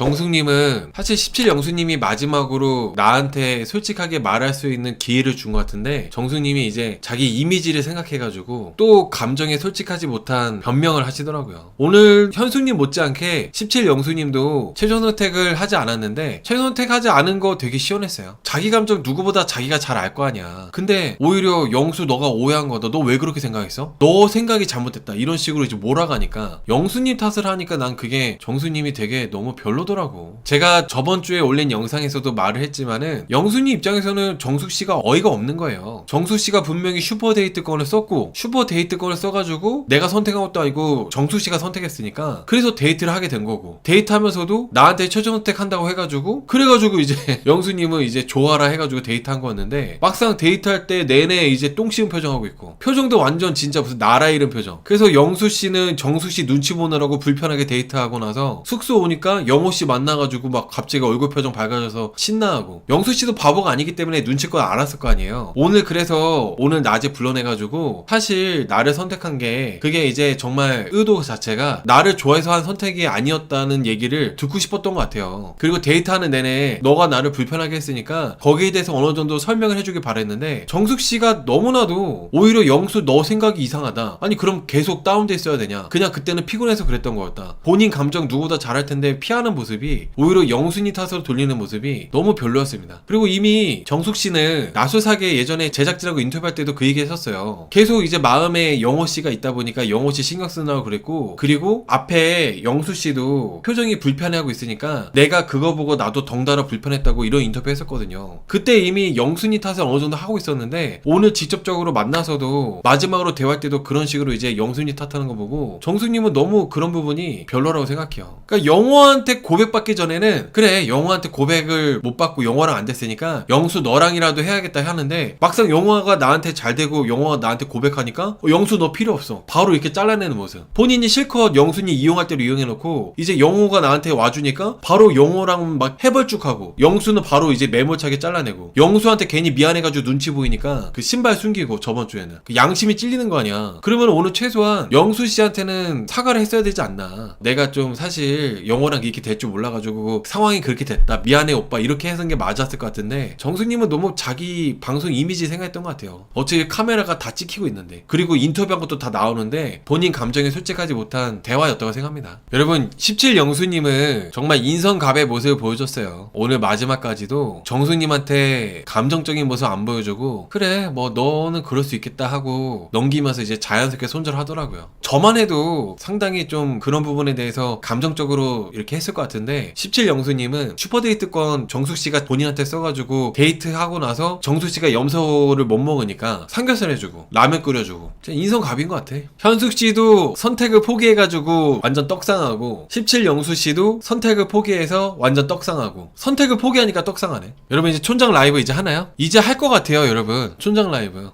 정숙님은 사실 17 영수님이 마지막으로 나한테 솔직하게 말할 수 있는 기회를 준 것 같은데 정숙님이 이제 자기 이미지를 생각해가지고 또 감정에 솔직하지 못한 변명을 하시더라고요. 오늘 현숙님 못지않게 17 영수님도 최종 선택을 하지 않았는데 최종 선택하지 않은 거 되게 시원했어요. 자기 감정 누구보다 자기가 잘 알 거 아니야. 근데 오히려 영수 너가 오해한 거다. 너 왜 그렇게 생각했어? 너 생각이 잘못됐다. 이런 식으로 이제 몰아가니까 영수님 탓을 하니까 난 그게 정수님이 되게 너무 별로 더라고. 제가 저번 주에 올린 영상에서도 말을 했지만은 영수님 입장에서는 정숙 씨가 어이가 없는 거예요. 정숙 씨가 분명히 슈퍼 데이트 건을 썼고 슈퍼 데이트 건을 써가지고 내가 선택한 것도 아니고 정숙 씨가 선택했으니까 그래서 데이트를 하게 된 거고 데이트하면서도 나한테 최종 선택한다고 해가지고 그래가지고 이제 영수님은 이제 좋아라 해가지고 데이트한 거였는데 막상 데이트할 때 내내 이제 똥 씌운 표정하고 있고 표정도 완전 진짜 무슨 나라 잃은 표정. 그래서 영수 씨는 정숙 씨 눈치 보느라고 불편하게 데이트하고 나서 숙소 오니까 영호 씨 만나가지고 막 갑자기 얼굴 표정 밝아져서 신나하고 영수 씨도 바보가 아니기 때문에 눈치껏 알았을 거 아니에요. 오늘 그래서 오늘 낮에 불러내가지고 사실 나를 선택한 게 그게 이제 정말 의도 자체가 나를 좋아해서 한 선택이 아니었다는 얘기를 듣고 싶었던 것 같아요. 그리고 데이트하는 내내 너가 나를 불편하게 했으니까 거기에 대해서 어느 정도 설명을 해주길 바랬는데 정숙 씨가 너무나도 오히려 영수 너 생각이 이상하다. 아니 그럼 계속 다운돼 있어야 되냐? 그냥 그때는 피곤해서 그랬던 거였다. 본인 감정 누구보다 잘할 텐데 피하는 모습이 오히려 영순이 탓으로 돌리는 모습이 너무 별로였습니다. 그리고 이미 정숙 씨는 나수사계 예전에 제작진하고 인터뷰할 때도 그 얘기 했었어요. 계속 이제 마음에 영호 씨가 있다 보니까 영호 씨 신경 쓰느라고 그랬고 그리고 앞에 영수 씨도 표정이 불편해하고 있으니까 내가 그거 보고 나도 덩달아 불편했다고 이런 인터뷰 했었거든요. 그때 이미 영순이 탓을 어느 정도 하고 있었는데 오늘 직접적으로 만나서도 마지막으로 대화할 때도 그런 식으로 이제 영순이 탓하는 거 보고 정숙님은 너무 그런 부분이 별로라고 생각해요. 그러니까 영호한테 고백받기 전에는 그래 영호한테 고백을 못 받고 영호랑 안 됐으니까 영수 너랑이라도 해야겠다 하는데 막상 영호가 나한테 잘 되고 영호가 나한테 고백하니까 어, 영수 너 필요 없어. 바로 이렇게 잘라내는 모습. 본인이 실컷 영순이 이용할 대로 이용해놓고 이제 영호가 나한테 와주니까 바로 영호랑 막 해벌쭉하고 영수는 바로 이제 매몰차게 잘라내고 영수한테 괜히 미안해가지고 눈치 보이니까 그 신발 숨기고 저번 주에는 그 양심이 찔리는 거 아니야. 그러면 오늘 최소한 영수 씨한테는 사과를 했어야 되지 않나. 내가 좀 사실 영호랑 이렇게 될줄 몰라가지고 상황이 그렇게 됐다. 미안해 오빠 이렇게 해서 게 맞았을 것 같은데 정수님은 너무 자기 방송 이미지 생각했던 것 같아요. 어차피 카메라가 다 찍히고 있는데 그리고 인터뷰한 것도 다 나오는데 본인 감정에 솔직하지 못한 대화였다고 생각합니다. 여러분 17 영수님은 정말 인성갑의 모습을 보여줬어요. 오늘 마지막까지도 정수님한테 감정적인 모습 안 보여주고 그래 뭐 너는 그럴 수 있겠다 하고 넘기면서 이제 자연스럽게 손절하더라고요. 저만 해도 상당히 좀 그런 부분에 대해서 감정적으로 이렇게 했을 것 같 은데 17 영수님은 슈퍼데이트권 정숙 씨가 본인한테 써가지고 데이트하고 나서 정숙 씨가 염소를 못 먹으니까 삼겹살 해주고 라면 끓여주고 인성갑인 것 같아. 현숙 씨도 선택을 포기해가지고 완전 떡상하고 17 영수 씨도 선택을 포기해서 완전 떡상하고 선택을 포기하니까 떡상하네. 여러분 이제 촌장 라이브 이제 하나요? 이제 할 것 같아요, 여러분. 촌장 라이브.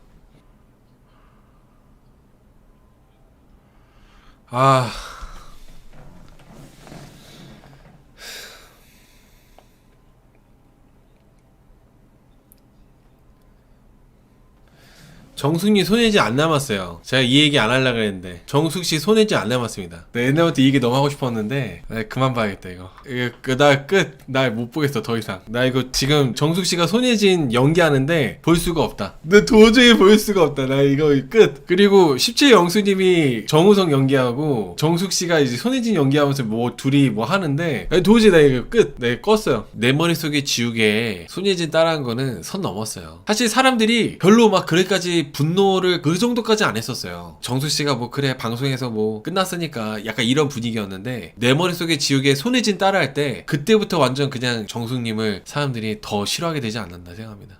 아. 정숙님 손해지 안 남았어요. 제가 이 얘기 안 하려고 했는데 정숙 씨 손해지 안 남았습니다. 네, 옛날부터 이 얘기 너무 하고 싶었는데 네, 그만 봐야겠다 이거. 이거 그, 나 끝. 나 못 보겠어 더 이상. 나 이거 지금 정숙 씨가 손예진 연기하는데 볼 수가 없다. 내 도저히 볼 수가 없다. 나 이거 끝. 그리고 17 영수님이 정우성 연기하고 정숙 씨가 이제 손예진 연기하면서 뭐 둘이 뭐 하는데 아니, 도저히 나 이거 끝. 네 껐어요. 내 머릿속에 지우개 손예진 따라한 거는 선 넘었어요. 사실 사람들이 별로 막 그래까지 분노를 그 정도까지 안 했었어요. 정수 씨가 뭐 그래 방송에서 뭐 끝났으니까 약간 이런 분위기였는데 내 머릿속에 지우개 손예진 따라할 때 그때부터 완전 그냥 정숙님을 사람들이 더 싫어하게 되지 않았나 생각합니다.